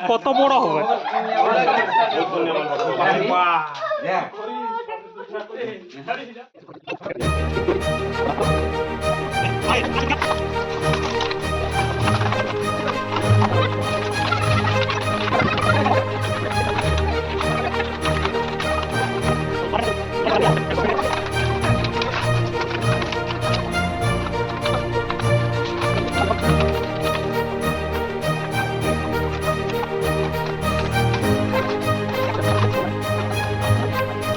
কত বড় হবে?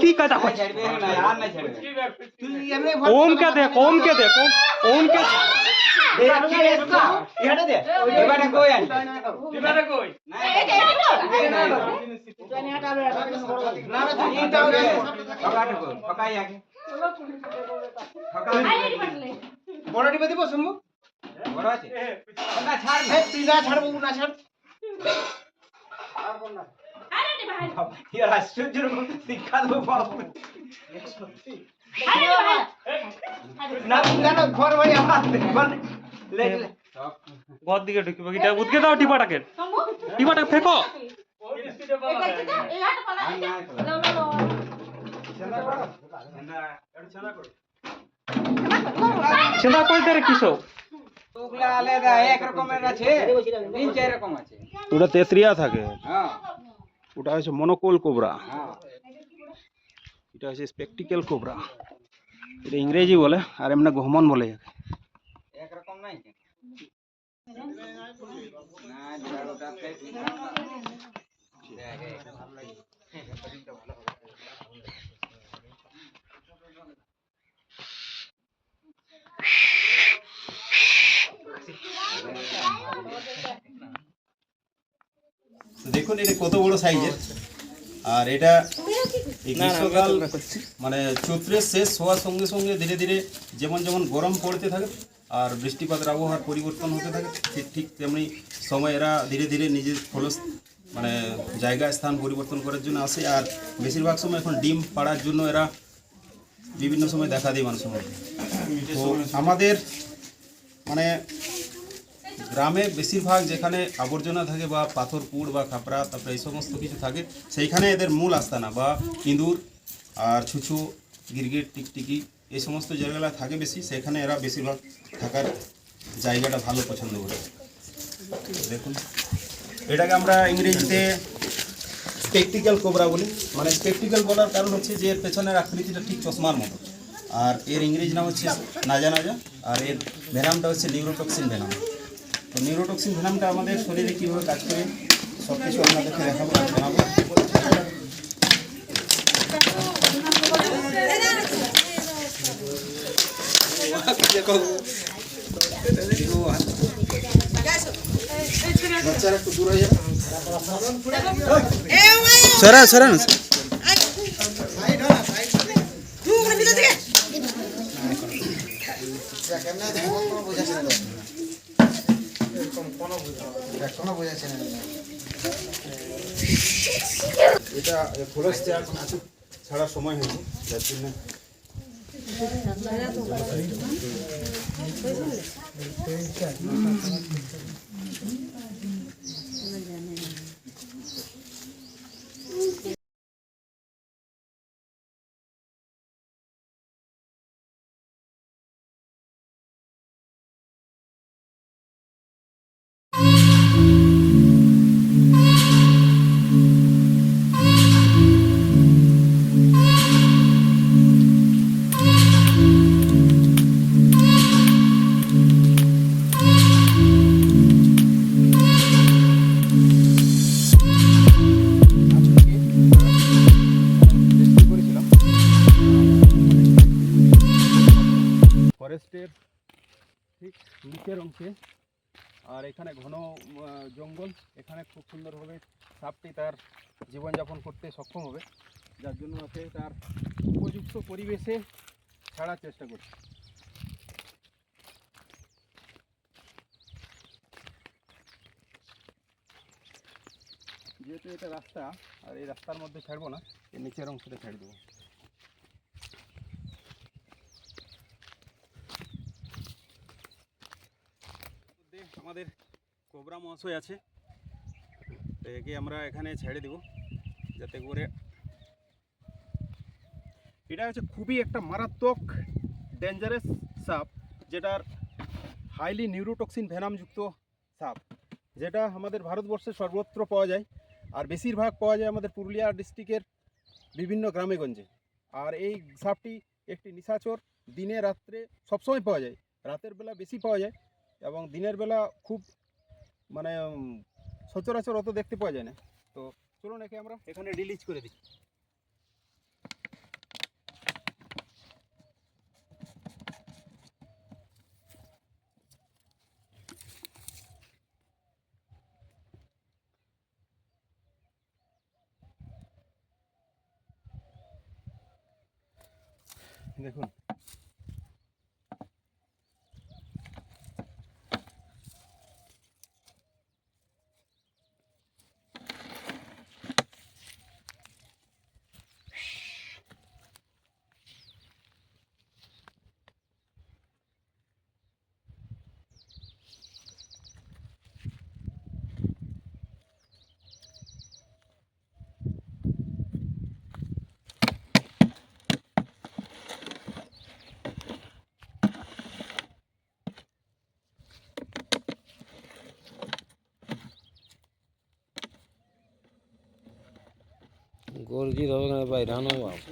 কি কথা ওমকে দেখ ওমকে দেখ ওম- ওমকে বড় ডিবা দিব শম্ভু? এই তুই না ছাড়বো না। ছাড় না। না না ঘর ভাই আমার ঘর দিকে ঢুকিব এটা উদকে দাও টিপাটাকে ফেকো। কিসো আলাদা এক রকমের আছে তিন চার রকম আছে। ওটা তেতরিয়া থাকে। হ্যাঁ। ওটা হচ্ছে মনোকোল কোবরা হ্যাঁ। এটা হচ্ছে স্পেকটিক্যাল কোবরা এটা ইংরেজি বলে আর এমনি গহমন বলে একে। এক রকম নাই কেন? না যেটা ওটা আছে, দেখ, এটা ভালো লাগে। রেকর্ডিংটা ভালো হবে। তো দেখুন এটা কত বড় সাইজের। আর এটা গ্রীষ্মকাল মানে চৈত্রের শেষ হওয়ার সঙ্গে সঙ্গে ধীরে ধীরে যেমন যেমন গরম পড়তে থাকে আর বৃষ্টিপাতের আবহাওয়ার পরিবর্তন হতে থাকে ঠিক ঠিক তেমনি সময় এরা ধীরে ধীরে নিজের খোলস মানে জায়গা স্থান পরিবর্তন করার জন্য আসে। আর বেশিরভাগ সময় এখন ডিম পাড়ার জন্য এরা বিভিন্ন সময় দেখা দেয় মানুষের মধ্যে। তো আমাদের মানে গ্রামে বেশিরভাগ যেখানে আবর্জনা থাকে বা পাথর, কুড় বা খাপড়া, তারপরে এই সমস্ত কিছু থাকে, সেইখানে এদের মূল আস্তানা বা ইঁদুর আর ছুছু গিরগিট, টিকটিকি এই সমস্ত জায়গাগুলো থাকে বেশি। সেখানে এরা বেশিরভাগ থাকার জায়গাটা ভালো পছন্দ করে। দেখুন, এটাকে আমরা ইংরেজিতে স্পেকটিক্যাল কোবরা বলি। মানে স্পেকটিক্যাল বলার কারণ হচ্ছে যে এর পেছনের আকৃতিটা ঠিক চশমার মতো। আর এর ইংরেজি নাম হচ্ছে নাজা নাজা, আর এর ভেনামটা হচ্ছে নিউরোটক্সিন ভেনাম। তো নিউরোটক্সিন ভেনামটা আমাদের শরীরে কীভাবে কাজ করে সব কিছু আপনাদেরকে দেখাবো আর জানাব। বাচ্চারা একটু দূরে যাবে সরা সরা না। এটা খোলস দেওয়ার ছাড়ার সময় হয়েছে যার জন্য। অংশে আর এখানে ঘন জঙ্গল। এখানে খুব সুন্দরভাবে সাপটি তার জীবনযাপন করতে সক্ষম হবে। যার জন্য ওকে তার উপযুক্ত পরিবেশে ছাড়ার চেষ্টা করছি। যেহেতু এটা রাস্তা, আর এই রাস্তার মধ্যে ছাড়বো না এর নিচের অংশটা ছেড়ে দেবো মধ্যে আমাদের কোবরা মহাশয় আছে। তো একে আমরা এখানে ছেড়ে দেব, যাতে করে এটা হচ্ছে খুবই একটা মারাত্মক ডেঞ্জারাস সাপ, যেটার হাইলি নিউরোটক্সিন ভেনামযুক্ত সাপ, যেটা আমাদের ভারতবর্ষে সর্বত্র পাওয়া যায়, আর বেশিরভাগ পাওয়া যায় আমাদের পুরুলিয়া ডিস্ট্রিক্টের বিভিন্ন গ্রামেগঞ্জে। আর এই সাপটি একটি নিশাচর, দিনে রাত্রে সবসময় পাওয়া যায়, রাতের বেলা বেশি পাওয়া যায় এবং দিনের বেলা খুব মানে সচরাচর অত দেখতে পাওয়া যায় না। তো চলুন একে আমরা এখানে রিলিজ করে দিই। দেখুন গোরজি হবে না, ভাই রানো বাবু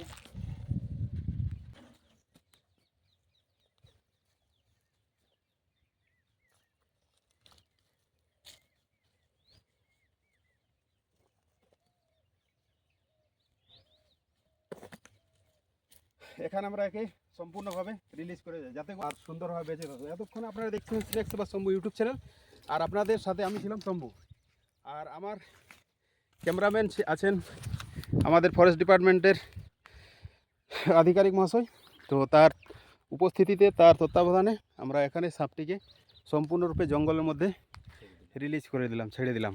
এখানে আমরা একে সম্পূর্ণভাবে রিলিজ করে যাই যাতে আর সুন্দরভাবে বেঁচে থাকবে এতক্ষণ আপনারা দেখছেন সিলেক্স বা শম্ভু ইউটিউব চ্যানেল আর আপনাদের সাথে আমি ছিলাম শম্ভু আর আমার ক্যামেরাম্যান আছেন আমাদের ফরেস্ট ডিপার্টমেন্টের আধিকারিক মহাশয়, তো তার উপস্থিতিতে, তার তত্ত্বাবধানে আমরা এখানে সাপটিকে সম্পূর্ণরূপে জঙ্গলের মধ্যে রিলিজ করে দিলাম, ছেড়ে দিলাম।